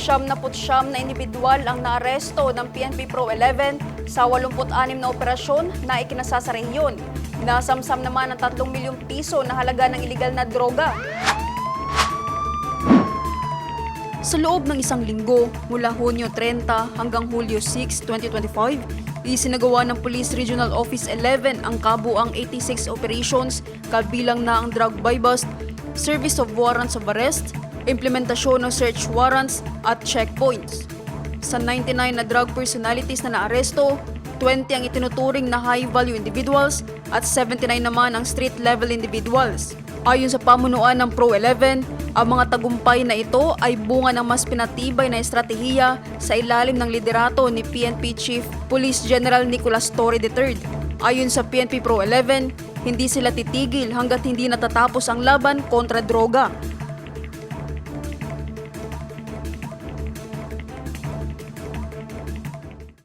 Siyam na putsyam na individual ang naaresto ng PNP Pro 11 sa 86 na operasyon na ikinasa. Nasamsam naman ang 3 milyong piso na halaga ng iligal na droga. Sa loob ng isang linggo, mula Hunyo 30 hanggang Hulyo 6, 2025, isinagawa ng Police Regional Office 11 ang kabuang 86 operations kabilang na ang drug buy bust, service of warrants of arrest, implementasyon ng search warrants at checkpoints. Sa 99 na drug personalities na naaresto, 20 ang itinuturing na high-value individuals at 79 naman ang street-level individuals. Ayon sa pamunuan ng Pro 11, ang mga tagumpay na ito ay bunga ng mas pinatibay na estratehiya sa ilalim ng liderato ni PNP Chief Police General Nicolas Torre III. Ayon sa PNP Pro 11, hindi sila titigil hanggat hindi natatapos ang laban kontra droga